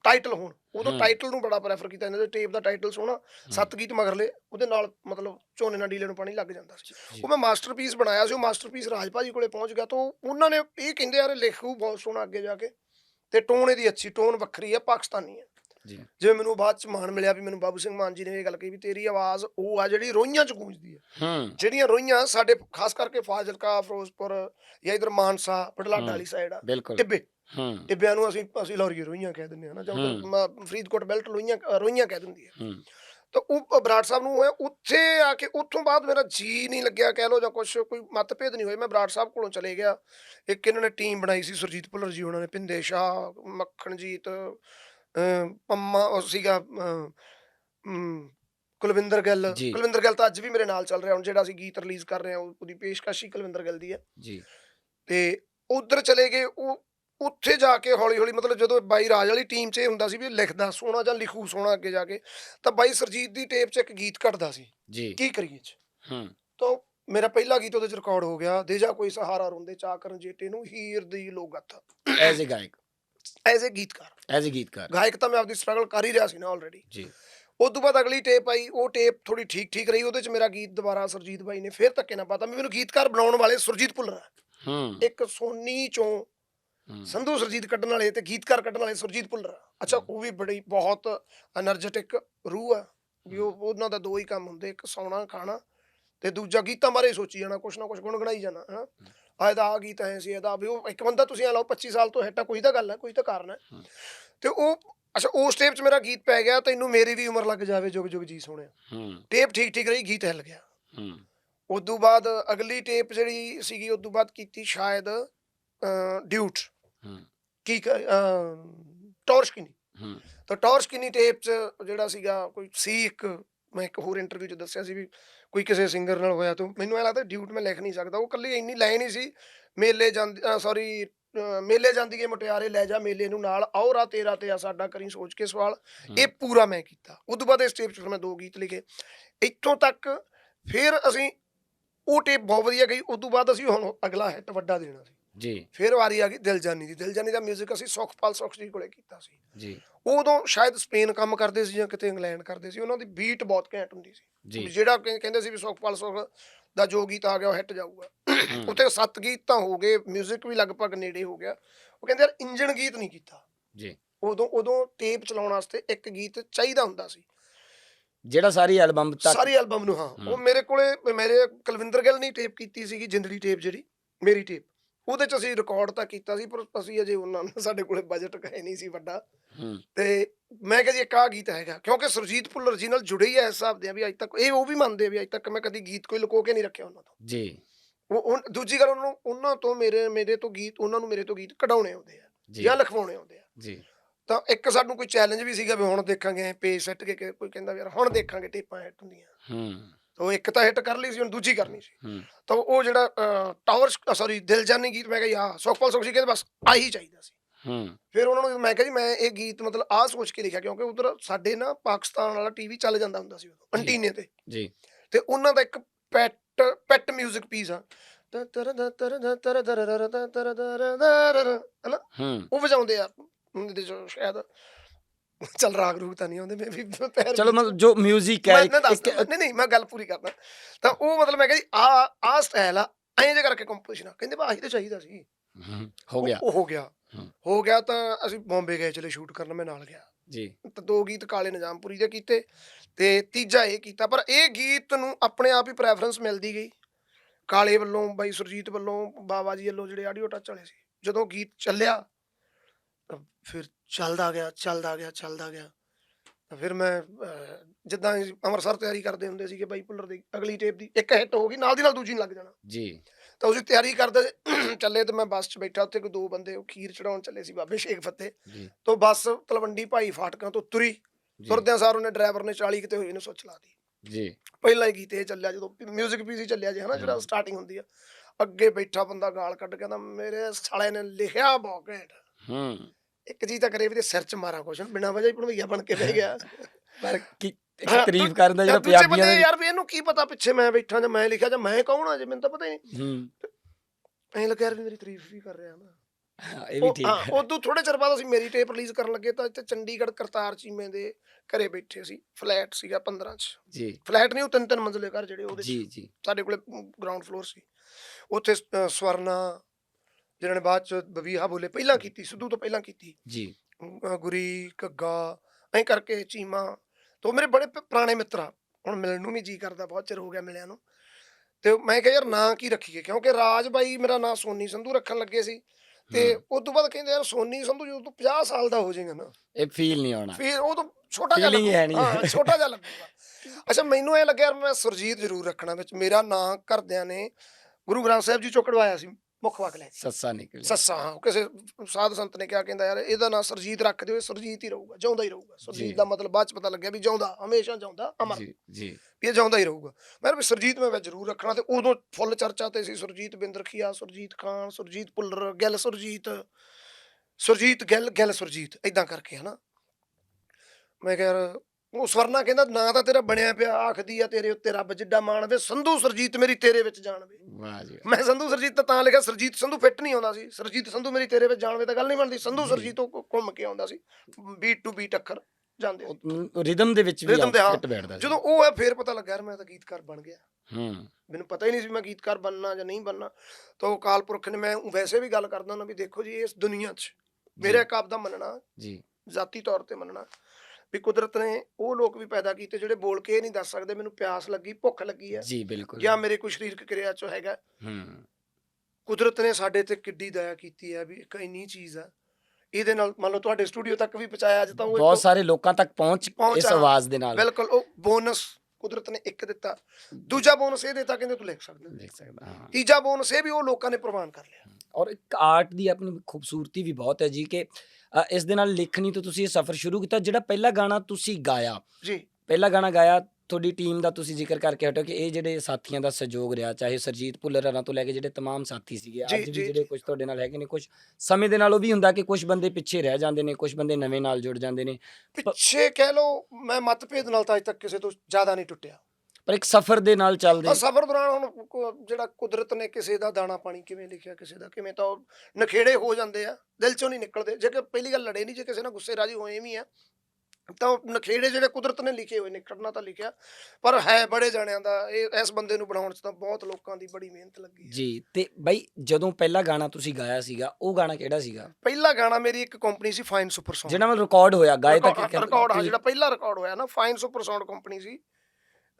ਟਾਈਟਲ ਹੋਣ। ਉਦੋਂ। ਟਾਈਟਲ ਨੂੰ ਬੜਾ ਪ੍ਰੈਫਰ ਕੀਤਾ ਜਾਂਦਾ ਟੇਪ ਦਾ ਟਾਈਟਲ ਸੋਹਣਾ ਸੱਤ ਗੀਤ ਮਗਰਲੇ ਉਹਦੇ ਨਾਲ ਮਤਲਬ ਝੋਨੇ ਨਾਲ ਡੀਲੇ ਨੂੰ ਪਾਣੀ ਲੱਗ ਜਾਂਦਾ ਸੀ। ਜੀ। ਉਹ ਮੈਂ ਮਾਸਟਰਪੀਸ ਬਣਾਇਆ ਸੀ ਉਹ ਮਾਸਟਰਪੀਸ ਰਾਜ ਭਾਜੀ ਕੋਲੇ ਪਹੁੰਚ ਗਿਆ ਤਾਂ ਉਹ- ਉਹਨਾਂ ਨੇ ਇਹ ਕਹਿੰਦੇ ਯਾਰ ਲਿਖੂ ਬਹੁਤ ਸੋਹਣਾ ਅੱਗੇ ਜਾ ਕੇ ਤੇ ਟੋਨ ਇਹਦੀ ਅੱਛੀ ਟੋਨ ਵੱਖਰੀ ਹੈ ਪਾਕਿਸਤਾਨੀ ਹੈ ਜੀ ਜਿਵੇਂ ਮੈਨੂੰ ਬਾਅਦ ਚ ਮਾਣ ਮਿਲਿਆ ਵੀ ਮੈਨੂੰ ਬਾਬੂ ਸਿੰਘ ਮਾਨ ਜੀ ਨੇ ਇਹ ਗੱਲ ਕਹੀ ਵੀ ਤੇਰੀ ਆਵਾਜ਼ ਉਹ ਆ ਜਿਹੜੀ ਰੋਈਆਂ ਚ ਗੂੰਜਦੀ ਹੈ। ਹੂੰ। ਜਿਹੜੀਆਂ ਰੋਈਆਂ ਸਾਡੇ ਖਾਸ ਕਰਕੇ ਫਾਜ਼ਿਲਕਾ ਫਿਰੋਜ਼ਪੁਰ ਜਾਂ ਇਧਰ ਮਾਨਸਾ ਬੜਲਾਡਾ ਹਮ। ਵਾਲੀ ਸਾਈਡ ਆ ਟਿੱਬੇ। ਹੂੰ। ਟਿੱਬਿਆਂ ਨੂੰ ਅਸੀਂ ਅਸੀਂ ਲੌਰੀਏ ਰੋਈਆਂ ਕਹਿ ਦਿੰਦੇ ਹਾਂ ਨਾ ਜਾਂ ਉੱਧਰ ਹਮ। ਮ- ਫਰੀਦਕੋਟ ਬੈਲਟ ਰੋਈਆਂ ਰੋਈਆਂ ਕਹਿ ਦਿੰਦੀ ਹੈ। ਹੂੰ। ਤਾਂ ਉਹ ਬਰਾੜ ਸਾਹਿਬ ਨੂੰ ਹੋਇਆ ਉੱਥੇ ਆ ਕੇ ਉੱਥੋਂ ਬਾਅਦ ਮੇਰਾ ਜੀ ਨਹੀਂ ਲੱਗਿਆ ਕਹਿ ਲੋ ਜਾਂ ਕੁਛ ਕੋਈ ਮਤਭੇਦ ਨਹੀਂ ਹੋਇਆ। ਮੈਂ ਬਰਾੜ ਸਾਹਿਬ ਕੋਲੋਂ ਚਲੇ ਗਿਆ। ਇੱਕ ਇਹਨਾਂ ਨੇ ਟੀਮ ਬਣਾਈ ਸੀ ਸੁਰਜੀਤ ਭੁੱਲਰ ਜੀ ਉਹਨਾਂ ਨੇ ਪਿੰਦੇ ਸ਼ਾਹ ਮੱਖਣਜੀਤ ਅਮ ਪੰਮਾ ਉਹ ਸੀਗਾ ਅਮ, ਅਮ, ਕੁਲਵਿੰਦਰ ਗਿੱਲ। ਜੀ। ਕੁਲਵਿੰਦਰ ਗਿੱਲ ਤਾਂ ਅੱਜ ਵੀ ਮੇਰੇ ਨਾਲ ਚੱਲ ਰਿਹਾ ਹੁਣ ਜਿਹੜਾ ਅਸੀਂ ਗੀਤ ਰਿਲੀਜ਼ ਕਰ ਰਹੇ ਹਾਂ ਉਹ- ਉਹਦੀ ਪੇਸ਼ਕਸ਼ ਕੁਲਵਿੰਦਰ ਗਿੱਲ ਦੀ ਹੈ। ਜੀ। ਤੇ ਉਧਰ ਚਲੇ ਗਏ ਉਹ ਉੱਥੇ ਜਾ ਕੇ ਹੌਲੀ ਹੌਲੀ ਮਤਲਬ ਜਦੋਂ ਬਾਈ ਰਾਜ ਵਾਲੀ ਟੀਮ 'ਚ ਇਹ ਹੁੰਦਾ ਸੀ ਵੀ ਇਹ ਲਿਖਦਾ ਸੋਹਣਾ ਜਾਂ ਲਿਖੂ ਸੋਹਣਾ ਅੱਗੇ ਜਾ ਕੇ ਤਾਂ ਬਾਈ ਸਰਜੀਤ ਦੀ ਟੇਪ 'ਚ ਇੱਕ ਗੀਤ ਕੱਢਦਾ ਸੀ। ਜੀ। ਕੀ ਕਰੀਏ ਚ? ਹੂੰ। ਤਾਂ ਮੇਰਾ ਪਹਿਲਾ ਗੀਤ ਉਹਦੇ 'ਚ ਰਿਕਾਰਡ ਹੋ ਗਿਆ ਦੇ ਜਾ ਕੋਈ ਸਹਾਰਾ ਰੋਂਦੇ ਚਾ ਕਰਨ ਜੇਟੇ ਨੂੰ ਹੀਰ ਦੀ ਲੋਗਤ। ਐਜ਼ ਅ ਗਾਇਕ। ਐਜ਼ ਅ ਗੀਤਕਾਰ। ਐਜ਼ ਅ ਗੀਤਕਾਰ। ਗਾਇਕ ਤਾਂ ਮੈਂ ਆਪਦੀ ਸਟਰਗਲ ਕਰ ਹੀ ਰਿਹਾ ਸੀ ਨਾ ਆਲਰੇਡੀ ਜੀ। ਉਸ ਤੋਂ ਬਾਅਦ ਅਗਲੀ ਟੇਪ ਆਈ ਉਹ ਟੇਪ ਥੋੜੀ ਠੀਕ ਠੀਕ ਰਹੀ ਉਹਦੇ ਚ ਮੇਰਾ ਗੀਤ ਦੁਬਾਰਾ ਸਰਜੀਤ ਬਾਈ ਨੇ ਫੇਰ ਧੱਕੇ ਨਾ ਪਾਤਾ। ਮੈਨੂੰ ਗੀਤਕਾਰ ਬਣਾਉਣ ਵਾਲੇ ਸੁਰਜੀਤ ਭੁੱਲਰ ਹੂੰ। ਇੱਕ ਸੋਨੀ ਚੋਂ ਸੰਧੂ ਸਰਜੀਤ ਕੱਢਣ ਵਾਲੇ ਤੇ ਗੀਤਕਾਰ ਕੱਢਣ ਵਾਲੇ ਸੁਰਜੀਤ ਭੁੱਲਰ ਅੱਛਾ ਉਹ ਵੀ ਬੜੀ ਬਹੁਤ એનર્ਜੈਟਿਕ ਰੂਹ ਆ। ਵੀ ਉਹ ਉਹਨਾਂ ਦਾ ਦੋ ਹੀ ਕੰਮ ਹੁੰਦੇ ਇੱਕ ਸੌਣਾ ਖਾਣਾ ਤੇ ਦੂਜਾ ਗੀਤਾਂ ਬਾਰੇ ਸੋਚੀ ਜਾਣਾ ਕੁਛ ਨਾ ਕੁਛ ਗੁੰਗਣਾਈ ਜਾਣਾ ਹਨਾ। ਆ ਇਹਦਾ ਆ ਗੀਤ ਐ ਸੀ ਇਹਦਾ ਵੀ ਉਹ ਇੱਕ ਬੰਦਾ ਤੁਸੀਂ ਆ ਲਓ 25 ਸਾਲ ਤੋਂ ਹਟਾ ਕੋਈ ਤਾਂ ਗੱਲ ਹੈ ਕੋਈ ਤਾਂ ਕਾਰਨ ਹੈ। ਤੇ ਉਹ ਅੱਛਾ ਉਸ ਟੇਪ 'ਚ ਮੇਰਾ ਗੀਤ ਪੈ ਗਿਆ ਤੈਨੂੰ ਮੇਰੀ ਵੀ ਉਮਰ ਲੱਗ ਜਾਵੇ ਜੁਗ ਜੁਗ ਜੀ ਸੋਹਣਿਆ। ਟੇਪ ਠੀਕ ਠੀਕ ਰਹੀ ਗੀਤ ਹਿੱਲ ਗਿਆ। ਹੂੰ। ਉਦੋਂ ਬਾਅਦ ਅਗਲੀ ਟੇਪ ਜਿਹੜੀ ਸੀਗੀ ਉਦੋਂ ਬਾਅਦ ਕੀਤੀ ਸ਼ਾਇਦ ਡਿਊਟ ਕੀ ਟੌਰਚ ਕਿਨੀ ਹੂੰ। ਤਾਂ ਟੌਰਚ ਕਿਨੀ ਟੇਪ ਚ ਜਿਹੜਾ ਸੀਗਾ ਕੋਈ ਸੀ ਇੱਕ ਮੈਂ ਇੱਕ ਹੋਰ ਇੰਟਰਵਿਊ ਚ ਦੱਸਿਆ ਸੀ ਵੀ ਕੋਈ ਕਿਸੇ ਸਿੰਗਰ ਨਾਲ ਹੋਇਆ ਤਾਂ ਮੈਨੂੰ ਐ ਲੱਗਦਾ ਡਿਊਟ ਮੈਂ ਲਿਖ ਨਹੀਂ ਸਕਦਾ ਉਹ ਕੱਲੀ ਇੰਨੀ ਲਾਈਨ ਹੀ ਸੀ ਮੇਲੇ ਜਾਂਦੀ ਸੌਰੀ ਮੇਲੇ ਜਾਂਦੀ ਏ ਮੁਟਿਆਰੇ ਲੈ ਜਾ ਮੇਲੇ ਨੂੰ ਨਾਲ ਔਰਾ ਤੇਰਾ ਤੇ ਆ ਸਾਡਾ ਕਰੀ ਸੋਚ ਕੇ ਸਵਾਲ ਇਹ ਪੂਰਾ ਮੈਂ ਕੀਤਾ। ਉਦੋਂ ਬਾਅਦ ਇਸ ਟੇਪ ਚ ਫਿਰ ਮੈਂ ਦੋ ਗੀਤ ਲਿਖੇ। ਇੱਥੋਂ ਤੱਕ ਫਿਰ ਅਸੀਂ ਉਹ ਟੇਪ ਬਹੁਤ ਵਧੀਆ ਗਈ ਉਦੋਂ ਬਾਅਦ ਅਸੀਂ ਹੁਣ ਅਗਲਾ ਹਿੱਟ ਵੱਡਾ ਦੇਣਾ ਸੀ। ਜੀ ਫਿਰ ਵਾਰੀ ਆ ਗਈ ਦਿਲ ਜਾਨੀ ਦੀ ਦਿਲ ਜਾਨੀ ਦਾ 뮤직 ਅਸੀਂ ਸੁਖਪਾਲ ਸੁਖ ਜੀ ਕੋਲੇ ਕੀਤਾ ਸੀ ਜੀ ਉਦੋਂ ਸ਼ਾਇਦ ਸਪੇਨ ਕੰਮ ਕਰਦੇ ਸੀ ਜਾਂ ਕਿਤੇ ਇੰਗਲੈਂਡ ਕਰਦੇ ਸੀ ਉਹਨਾਂ ਦੀ ਬੀਟ ਬਹੁਤ ਘੈਂਟ ਹੁੰਦੀ ਸੀ ਜੀ ਜਿਹੜਾ ਕਹਿ- ਕਹਿੰਦੇ ਸੀ ਵੀ ਸੁਖਪਾਲ ਸੁਖ ਦਾ ਜੋ ਗੀਤ ਆ ਗਿਆ ਉਹ ਹਿੱਟ ਜਾਊਗਾ ਹੂੰ, ਉੱਥੇ ਸੱਤ ਗੀਤ ਤਾਂ ਹੋ ਗਏ 뮤직 ਵੀ ਲਗਭਗ ਨੇੜੇ ਹੋ ਗਿਆ ਉਹ ਕਹਿੰਦੇ ਯਾਰ ਇੰਜਣ ਗੀਤ ਨਹੀਂ ਕੀਤਾ ਜੀ ਉਦੋਂ ਉਦੋਂ ਟੇਪ ਚਲਾਉਣ ਵਾਸਤੇ ਇੱਕ ਗੀਤ ਚਾਹੀਦਾ ਹੁੰਦਾ ਸੀ ਜਿਹੜਾ ਸਾਰੀ ਐਲਬਮ ਤੱਕ ਸਾਰੀ ਐਲਬਮ ਨੂੰ ਹਾਂ ਉਹ ਮੇਰੇ ਕੋਲੇ ਮੇਰੇ ਕੁਲਵਿੰਦਰ ਗਿੱਲ ਨੇ ਟੇਪ ਕੀਤੀ ਸੀਗੀ ਜਿੰਦੜੀ ਟੇਪ ਜਿਹੜੀ ਮੇਰੀ ਟੇਪ ਉਹਦੇ ਚ ਅਸੀਂ ਰਿਕਾਰਡ ਤਾਂ ਕੀਤਾ ਸੀ ਪਰ ਅਸੀਂ ਅਜੇ ਉਹਨਾਂ ਨੂੰ ਸਾਡੇ ਕੋਲੇ ਬਜਟ ਹੈ ਨਹੀਂ ਸੀ ਵੱਡਾ। ਤੇ ਮੈਂ ਕਿਹਾ ਜੀ ਇੱਕ ਆਹ ਗੀਤ ਹੈਗਾ ਕਿਉਂਕਿ ਸੁਰਜੀਤ ਭੁੱਲਰ ਜੀ ਨਾਲ ਜੁੜੇ ਹੀ ਐ ਇਸ ਹਿਸਾਬ ਦੇ ਆ ਵੀ ਅੱਜ ਤੱਕ ਇਹ ਉਹ ਵੀ ਮੰਨਦੇ ਆ ਵੀ ਅੱਜ ਤੱਕ ਮੈਂ ਕਦੀ ਗੀਤ ਕੋਈ ਲੁਕੋ ਕੇ ਨਹੀਂ ਰੱਖਿਆ ਉਹਨਾਂ ਤੋਂ। ਜੀ। ਉਹ ਦੂਜੀ ਗੱਲ ਉਹਨਾਂ ਨੂੰ ਉਹਨਾਂ ਤੋਂ ਮੇਰੇ ਮੇਰੇ ਤੋਂ ਗੀਤ ਉਹਨਾਂ ਨੂੰ ਮੇਰੇ ਤੋਂ ਗੀਤ ਕਢਾਉਣੇ ਆਉਂਦੇ ਆ ਜੀ। ਲਿਖਵਾਉਣੇ ਆਉਂਦੇ ਆ। ਜੀ। ਤਾਂ ਇੱਕ ਸਾਨੂੰ ਕੋਈ ਚੈਲੰਜ ਵੀ ਸੀਗਾ ਵੀ ਹੁਣ ਦੇਖਾਂਗੇ ਪੇਜ ਸੱਟ ਕੇ ਕੋਈ ਕਹਿੰਦਾ ਯਾਰ ਹੁਣ ਦੇਖਾਂਗੇ ਟੇਪਾਂ ਹਿੱਟ ਹੁੰਦੀਆਂ। ਹੂੰ। ਉਹ ਇੱਕ ਤਾਂ ਹਿੱਟ ਕਰ ਲਈ ਸੀ ਹੁਣ ਦੂਜੀ ਕਰਨੀ ਸੀ। ਤਾਂ ਉਹ ਜਿਹੜਾ ਟਾਵਰ ਸੌਰੀ ਦਿਲ ਜਾਨੀ ਗੀਤ ਮੈਂ ਕਿਹਾ ਯਾ ਸੁਖਪਾਲ ਸੁਖ ਜੀ ਕਹਿੰਦੇ ਬਸ ਆਹੀ ਚਾਹੀਦਾ ਸੀ। ਹੂੰ। ਫਿਰ ਉਹਨਾਂ ਨੂੰ ਮੈਂ ਕਿਹਾ ਜੀ ਮੈਂ ਇਹ ਗੀਤ ਮਤਲਬ ਆਹ ਸੋਚ ਕੇ ਲਿਖਿਆ ਕਿਉਂਕਿ ਉਧਰ ਸਾਡੇ ਨਾ ਪਾਕਿਸਤਾਨ ਵਾਲਾ ਟੀਵੀ ਚੱਲ ਜਾਂਦਾ ਹੁੰਦਾ ਸੀ ਉਦੋਂ। ਅੰਟੀਨੇ ਤੇ। ਜੀ। ਤੇ ਉਹਨਾਂ ਦਾ ਇੱਕ ਪੈਟ ਪੈਟ 뮤직 ਪੀਸ ਆ ਉਹ ਵਜਾਉਂਦੇ ਆ ਉਹਦੇ ਚ ਸ਼ਾਇਦ। ਚੱਲ ਰਾਗ ਰੂਗ ਤਾਂ ਨਹੀਂ ਆਉਂਦੇ ਮੈਂ ਵੀ ਪੈਰ ਚਲੋ ਮਤਲਬ ਜੋ 뮤직 ਹੈ ਮੈਂ ਨਹੀਂ ਨਹੀਂ ਮੈਂ ਗੱਲ ਪੂਰੀ ਕਰਦਾ। ਤਾਂ ਉਹ ਮਤਲਬ ਮੈਂ ਕਿਹਾ ਜੀ ਆ ਆ ਸਟਾਈਲ ਆ ਐਂ ਜੇ ਕਰਕੇ ਕੰਪੋਜੀਸ਼ਨ ਆ। ਕਹਿੰਦੇ ਬਾ ਆਹੀ ਤਾਂ ਚਾਹੀਦਾ ਸੀ। ਹੋ ਗਿਆ। ਉਹ ਹੋ ਗਿਆ। ਹੋ। ਗਿਆ ਤਾਂ ਅਸੀਂ ਬੰਬੇ ਗਏ ਚਲੇ ਸ਼ੂਟ ਕਰਨ ਮੈਂ ਨਾਲ ਗਿਆ। ਜੀ। ਤਾਂ ਦੋ ਗੀਤ ਕਾਲੇ ਨਿਜ਼ਾਮਪੁਰੀ ਦੇ ਕੀਤੇ ਤੇ ਤੀਜਾ ਇਹ ਕੀਤਾ। ਪਰ ਇਹ ਗੀਤ ਨੂੰ ਆਪਣੇ ਆਪ ਹੀ ਪ੍ਰੈਫਰੈਂਸ ਮਿਲਦੀ ਗਈ। ਕਾਲੇ ਵੱਲੋਂ ਬਾਈ ਸੁਰਜੀਤ ਵੱਲੋਂ ਬਾਬਾ ਜੀ ਵੱਲੋਂ ਜਿਹੜੇ ਆਡੀਓ ਟੱਚ ਵਾਲੇ ਸੀ। ਜਦੋਂ ਗੀਤ ਚੱਲਿਆ ਫਿਰ ਚੱਲਦਾ ਗਿਆ ਚੱਲਦਾ ਗਿਆ ਚੱਲਦਾ ਗਿਆ। ਤਾਂ ਫਿਰ ਮੈਂ ਅਹ, ਜਿੱਦਾਂ ਅੰਮ੍ਰਿਤਸਰ ਤਿਆਰੀ ਕਰਦੇ ਹੁੰਦੇ ਸੀਗੇ ਬਾਈ ਭੁੱਲਰ ਦੀ ਅਗਲੀ ਟੇਪ ਦੀ ਇੱਕ ਹਿੱਟ ਹੋ ਗਈ ਨਾਲ ਦੀ ਨਾਲ ਦੂਜੀ ਨੂੰ ਲੱਗ ਜਾਣਾ। ਜੀ। ਤਾਂ ਉਸੇ ਤਿਆਰੀ ਕਰਦੇ [coughs] ਚੱਲੇ ਤੇ ਮੈਂ ਬੱਸ 'ਚ ਬੈਠਾ ਉੱਥੇ ਕੋਈ ਦੋ ਬੰਦੇ ਉਹ ਖੀਰ ਚੜਾਉਣ ਚੱਲੇ ਸੀ ਬਾਬੇ ਸ਼ੇਖ ਫਤਿਹ ਜੀ। ਤੋਂ ਬੱਸ ਤਲਵੰਡੀ ਭਾਈ ਫਾਟਕਾਂ ਤੋਂ ਤੁਰੀ ਜੀ, ਤੁਰਦਿਆਂ ਸਾਰ ਉਹਨੇ ਡਰਾਈਵਰ ਨੇ 40 ਕਿਤੇ ਹੋਏ ਨੇ ਸੁੱਚ ਲਾਤੀ ਜੀ। ਪਹਿਲਾ ਹੀ ਗੀਤ ਚੱਲਿਆ ਜਦੋਂ 뮤직 ਪੀਸੀ ਚੱਲਿਆ ਜੇ ਹਨਾ ਜਿਹੜਾ। ਸਟਾਰਟਿੰਗ ਹੁੰਦੀ ਆ। ਅੱਗੇ ਬੈਠਾ ਬੰਦਾ ਗਾਲ ਕੱਢ ਕਹਿੰਦਾ ਮੇਰੇ ਸਾਲੇ ਨੇ ਲਿਖਿਆ ਬਹੁਤ ਘੈਂਟ। ਹੂੰ। ਇੱਕ ਜੀ ਤਾਂ ਕਰੇ ਵੀ ਤੇ ਸਿਰ 'ਚ ਮਾਰਾਂ ਕੁਛ ਬਿਨਾਂ ਵਜ੍ਹਾ ਹੀ ਭਣਵਈਆ ਬਣ ਕੇ ਬਹਿ ਗਿਆ। ਪਰ ਕੀ ਤਾਰੀਫ ਕਰਨ ਦਾ ਜਿਹੜਾ ਪੰਜਾਬੀਆਂ ਦਾ ਯਾਰ ਵੀ ਇਹਨੂੰ ਕੀ ਪਤਾ ਪਿੱਛੇ ਮੈਂ ਬੈਠਾ ਜਾਂ ਮੈਂ ਲਿਖਿਆ ਜਾਂ ਮੈਂ ਕੌਣ ਆ ਜੇ ਮੈਨੂੰ ਤਾਂ ਪਤਾ ਹੀ ਨਹੀਂ। ਹੂੰ। ਐਂ ਲੱਗਿਆ ਵੀ ਮੇਰੀ ਤਾਰੀਫ ਵੀ ਕਰ ਰਿਹਾ ਨਾ ਇਹ ਵੀ ਠੀਕ ਹਾਂ, ਉਦੋਂ ਥੋੜੇ ਚਿਰ ਬਾਅਦ ਅਸੀਂ ਮੇਰੀ ਟੇਪ ਰਿਲੀਜ਼ ਕਰਨ ਲੱਗੇ ਤਾਂ ਇੱਥੇ ਚੰਡੀਗੜ੍ਹ ਕਰਤਾਰ ਚੀਮੇ ਦੇ ਘਰੇ ਬੈਠੇ ਸੀ ਫਲੈਟ ਸੀਗਾ 15 ਚ। ਜੀ। ਫਲੈਟ ਨਹੀਂ ਉਹ ਤਿੰਨ ਤਿੰਨ ਮੰਜ਼ਲੇ ਘਰ ਜਿਹੜੇ ਉਹਦੇ ਜੀ ਜੀ। ਸਾਡੇ ਕੋਲੇ ਗਰਾਊਂਡ ਫਲੋਰ ਸੀ। ਉੱਥੇ ਸਵਰਨਾ ਜਿਹਨਾਂ ਨੇ ਬਾਅਦ ਚ ਬਵੀਹਾ ਬੋਲੇ ਪਹਿਲਾਂ ਕੀਤੀ ਸਿੱਧੂ ਤੋਂ ਪਹਿਲਾਂ ਕੀਤੀ। ਜੀ। ਗੁਰੀ ਘੱਗਾ ਐਂ ਕਰਕੇ ਚੀਮਾ ਤੋਂ ਮੇਰੇ ਬੜੇ ਪ- ਪੁਰਾਣੇ ਮਿੱਤਰ ਆ। ਹੁਣ ਮਿਲਣ ਨੂੰ ਵੀ ਜੀ ਕਰਦਾ ਬਹੁਤ ਚਿਰ ਹੋ ਗਿਆ ਮਿਲਿਆ ਨੂੰ। ਤੇ ਮੈਂ ਕਿਹਾ ਯਾਰ ਨਾਂ ਕੀ ਰੱਖੀਏ ਕਿਉਂਕਿ ਰਾਜ ਬਾਈ ਮੇਰਾ ਨਾਂ ਸੋਨੀ ਸੰਧੂ ਰੱਖਣ ਲੱਗੇ ਸੀ। ਤੇ ਉਸ ਤੋਂ ਬਾਅਦ ਕਹਿੰਦੇ ਯਾਰ ਸੋਨੀ ਸੰਧੂ ਜਦੋਂ ਤੂੰ 50 ਸਾਲ ਦਾ ਹੋ ਜਾਏਗਾ ਨਾ ਇਹ ਫੀਲ ਨਹੀਂ ਆਉਣਾ। ਫਿਰ ਉਹ ਤਾਂ ਛੋਟਾ ਜਿਹਾ Feeling ਹੀ ਹੈ ਨਹੀਂ। ਲੱਗੂਗਾ। ਹਾਂ ਛੋਟਾ ਜਿਹਾ ਲੱਗੂਗਾ। ਅੱਛਾ ਮੈਨੂੰ ਇਹ ਲੱਗਿਆ ਯਾਰ ਮੈਂ ਸੁਰਜੀਤ ਜ਼ਰੂਰ ਰੱਖਣਾ ਵਿੱਚ। ਮੇਰਾ ਨਾਂ ਘਰਦਿਆਂ ਨੇ ਗੁਰੂ ਗ੍ਰੰਥ ਸਾਹਿਬ ਜੀ ਚੋਂ ਕਢਵਾਇਆ ਸੀ। ਮੁੱਖ ਵਕਲੇ ਸੱਸਾ ਨਿਕਲ ਸੱਸਾ ਹਾਂ ਕਿਸੇ ਸਾਧ ਸੰਤ ਨੇ ਕਿਹਾ ਕਹਿੰਦਾ ਯਾਰ ਇਹਦਾ ਨਾਂ ਸਰਜੀਤ ਰੱਖ ਦਿਓ ਇਹ ਸਰਜੀਤ ਹੀ ਰਹੂਗਾ ਜਿਉਂਦਾ ਹੀ ਰਹੂਗਾ। ਸਰਜੀਤ ਦਾ ਮਤਲਬ ਬਾਅਦ ਚ ਪਤਾ ਲੱਗਿਆ ਵੀ ਜਿਉਂਦਾ ਹਮੇਸ਼ਾ ਜਿਉਂਦਾ ਅਮਰ। ਜੀ ਜੀ। ਇਹ ਜਿਉਂਦਾ ਹੀ ਰਹੂਗਾ। ਮੈਂ ਵੀ ਸਰਜੀਤ ਮੈਂ ਜ਼ਰੂਰ ਰੱਖਣਾ ਤੇ ਉਦੋਂ ਫੁੱਲ ਚਰਚਾ ਤੇ ਸੀ ਸੁਰਜੀਤ ਬਿੰਦਰਖੀਆ ਸੁਰਜੀਤ ਖਾਨ ਸੁਰਜੀਤ ਭੁੱਲਰ ਗਿੱਲ ਸੁਰਜੀਤ। ਸੁਰਜੀਤ ਗਿੱਲ ਗਿੱਲ ਸੁਰਜੀਤ ਇਦਾਂ ਕਰਕੇ ਹਨਾ। ਮੈਂ ਕਿਹਾ ਯਾਰ ਉਹ ਸਵਰਨਾ ਕਹਿੰਦਾ ਨਾਂ ਤਾਂ ਤੇਰਾ ਬਣਿਆ ਪਿਆ ਆਖਦੀ ਆ ਤੇਰੇ ਉੱਤੇ ਰੱਬ ਜਿੱਡਾ ਮਾਣ ਵੇ ਸੰਧੂ ਸਰਜੀਤ ਮੇਰੀ ਤੇਰੇ ਵਿੱਚ ਜਾਣ ਵੇ ਵਾਹ ਜੀ ਮੈਂ ਸੰਧੂ ਸਰਜੀਤ ਤਾਂ ਤਾਂ ਲਿਖਿਆ ਸਰਜੀਤ ਸੰਧੂ ਫਿੱਟ ਨਹੀਂ ਆਉਂਦਾ ਸੀ। ਸਰਜੀਤ ਸੰਧੂ ਮੇਰੀ ਤੇਰੇ ਵਿੱਚ ਜਾਣ ਵੇ ਤਾਂ ਗੱਲ ਨਹੀਂ ਬਣਦੀ। ਸੰਧੂ। ਸਰਜੀਤ ਉਹ ਘੁੰਮ ਕੇ ਆਉਂਦਾ ਸੀ। ਬੀਟ ਟੂ ਬੀਟ ਅੱਖਰ ਜਾਂਦੇ। ਰਿਦਮ ਦੇ ਵਿੱਚ ਵੀ। ਫਿੱਟ ਬੈਠਦਾ ਜਦੋਂ ਉਹ ਹੈ ਫੇਰ ਪਤਾ ਲੱਗਾ ਯਾਰ ਮੈਂ ਤਾਂ ਗੀਤਕਾਰ ਬਣ ਗਿਆ। ਹੂੰ। ਮੈਨੂੰ ਪਤਾ ਹੀ ਨਹੀਂ ਸੀ ਮੈਂ ਗੀਤਕਾਰ ਬਣਨਾ ਜਾਂ ਨਹੀਂ ਬਣਨਾ। ਤਾਂ ਉਹ ਅਕਾਲ ਪੁਰਖ ਨੇ ਮੈਂ ਵੈਸੇ ਵੀ ਗੱਲ ਕਰਦਾ ਹੁੰਦਾ ਵੀ ਦੇਖੋ ਜੀ ਇਸ ਦੁਨੀਆ 'ਚ ਮੇਰੇ ਕਾਬ ਦਾ ਮੰਨਣਾ ਜੀ। ਜ਼ਾਤੀ ਤੌਰ ਤੇ ਮੰਨਣਾ ਵੀ ਕੁਦਰਤ ਨੇ ਉਹ ਲੋਕ ਵੀ ਪੈਦਾ ਕੀਤੇ ਜਿਹੜੇ ਬੋਲ ਕੇ ਇਹ ਨਹੀਂ ਦੱਸ ਸਕਦੇ ਮੈਨੂੰ ਪਿਆਸ ਲੱਗੀ ਭੁੱਖ ਲੱਗੀ ਹੈ ਜੀ ਬਿਲਕੁਲ। ਜਾਂ ਮੇਰੇ ਕੋਈ ਸਰੀਰਕ ਕਿਰਿਆ 'ਚ ਹੈਗਾ ਹੂੰ? ਕੁਦਰਤ ਨੇ ਸਾਡੇ ਤੇ ਕਿੱਡੀ ਦਇਆ ਕੀਤੀ ਹੈ ਵੀ ਇੱਕ ਇੰਨੀ ਚੀਜ਼ ਆ ਇਹਦੇ ਨਾਲ ਮੰਨ ਲਓ ਤੁਹਾਡੇ ਸਟੂਡੀਓ ਤੱਕ ਵੀ ਪਹੁੰਚਾਇਆ ਅੱਜ ਤਾਂ ਉਹ ਬਹੁਤ ਸਾਰੇ ਲੋਕਾਂ ਤੱਕ ਪਹੁੰਚ ਇਸ। ਆਵਾਜ਼ ਦੇ ਨਾਲ। ਬਿਲਕੁਲ ਉਹ ਬੋਨਸ ਕੁਦਰਤ ਨੇ ਇੱਕ ਦਿੱਤਾ। ਦੂਜਾ ਬੋਨਸ ਇਹ ਦਿੱਤਾ ਕਹਿੰਦੇ ਤੂੰ ਲਿਖ ਸਕਦਾ। ਦੇਖ ਸਕਦਾ ਹਾਂ। ਤੀਜਾ ਬੋਨਸ ਇਹ ਵੀ ਉਹ ਲੋਕਾਂ ਨੇ ਪ੍ਰਵਾਨ ਕਰ ਲਿਆ। ਔਰ ਇੱਕ ਆਰਟ ਦੀ ਆਪਣੀ ਖੂਬਸੂਰਤੀ ਵੀ ਬਹੁਤ ਹੈ ਜੀ ਕਿ ਅ, ਇਸ ਦੇ ਨਾਲ ਲਿਖਣੀ ਤੋਂ ਤੁਸੀਂ ਇਹ ਸਫ਼ਰ ਸ਼ੁਰੂ ਕੀਤਾ ਜਿਹੜਾ ਪਹਿਲਾ ਗਾਣਾ ਤੁਸੀਂ ਗਾਇਆ ਜੀ ਪਹਿਲਾ ਗਾਣਾ ਗਾਇਆ ਤੁਹਾਡੀ ਟੀਮ ਦਾ ਤੁਸੀਂ ਜ਼ਿਕਰ ਕਰਕੇ ਹਟੋ ਕਿ ਇਹ ਜਿਹੜੇ ਸਾਥੀਆਂ ਦਾ ਸਹਿਯੋਗ ਰਿਹਾ ਚਾਹੇ ਸਰਜੀਤ ਭੁੱਲਰ ਹਰਾਂ ਤੋਂ ਲੈ ਕੇ ਜਿਹੜੇ तमाम ਸਾਥੀ ਸੀਗੇ ਜੀ, ਅੱਜ ਵੀ ਜੀ, ਜਿਹੜੇ ਜੀ। ਕੁਝ ਤੁਹਾਡੇ ਨਾਲ ਹੈਗੇ ਨੇ ਕੁਝ ਸਮੇਂ ਦੇ ਨਾਲ ਉਹ ਵੀ ਹੁੰਦਾ ਕਿ ਕੁਝ ਬੰਦੇ ਪਿੱਛੇ ਰਹਿ ਜਾਂਦੇ ਨੇ ਕੁਝ ਬੰਦੇ ਨਵੇਂ ਨਾਲ ਜੁੜ ਜਾਂਦੇ ਨੇ ਪਿੱਛੇ ਕਹਿ ਲਓ ਮੈਂ ਮਤਭੇਦ ਨਾਲ ਤਾਂ ਅਜ ਤੱਕ ਕਿਸੇ ਤੋਂ ਜ਼ਿਆਦਾ ਨਹੀਂ ਟੁੱਟਿਆ ਪਰ ਇੱਕ ਸਫ਼ਰ ਦੇ ਨਾਲ ਚੱਲਦੇ ਆ ਸਫ਼ਰ ਦੌਰਾਨ ਹੁਣ ਕੋ- ਜਿਹੜਾ ਕੁਦਰਤ ਨੇ ਕਿਸੇ ਦਾ ਦਾਣਾ ਪਾਣੀ ਕਿਵੇਂ ਲਿਖਿਆ ਕਿਸੇ ਦਾ ਕਿਵੇਂ ਤਾਂ ਉਹ ਨਖੇੜੇ ਹੋ ਜਾਂਦੇ ਆ ਦਿਲ ਚੋਂ ਨਹੀਂ ਨਿਕਲਦੇ। ਜੇ ਕਿ ਪਹਿਲੀ ਗੱਲ ਲੜੇ ਨਹੀਂ ਜੇ ਕਿਸੇ ਨਾਲ ਗੁੱਸੇ ਰਾਜੀ ਹੋਏ ਵੀ ਆ ਤਾਂ ਉਹ ਨਖੇੜੇ ਜਿਹੜੇ ਕੁਦਰਤ ਨੇ ਲਿਖੇ ਹੋਏ ਨੇ ਕੱਢਣਾ ਤਾਂ ਲਿਖਿਆ ਪਰ ਹੈ ਬੜੇ ਜਾਣਿਆਂ ਦਾ ਇਹ ਇਸ ਬੰਦੇ ਨੂੰ ਬਣਾਉਣ 'ਚ ਤਾਂ ਬਹੁਤ ਲੋਕਾਂ ਦੀ ਬੜੀ ਮਿਹਨਤ ਲੱਗੀ ਹੈ ਜੀ ਤੇ ਬਾਈ ਜਦੋਂ ਪਹਿਲਾ ਗਾਣਾ ਤੁਸੀਂ ਗਾਇਆ ਸੀਗਾ ਉਹ ਗਾਣਾ ਕਿਹੜਾ ਸੀਗਾ? ਪਹਿਲਾ ਗਾਣਾ ਮੇਰੀ ਇੱਕ ਕੰਪਨੀ ਸੀ ਫਾਈਨ ਸੁਪਰ ਸੌਂਗ ਜਿਹੜਾ ਮਤਲਬ ਰਿਕਾਰਡ ਹੋਇਆ ਗਾਏ ਤਾਂ ਰਿਕਾਰਡ ਜਿਹੜਾ ਪਹਿਲਾ ਰਿਕਾਰਡ ਹੋਇਆ ਨਾ ਫਾਈਨ ਸੁਪਰ ਸਾਊਂਡ ਕੰਪਨੀ ਸੀ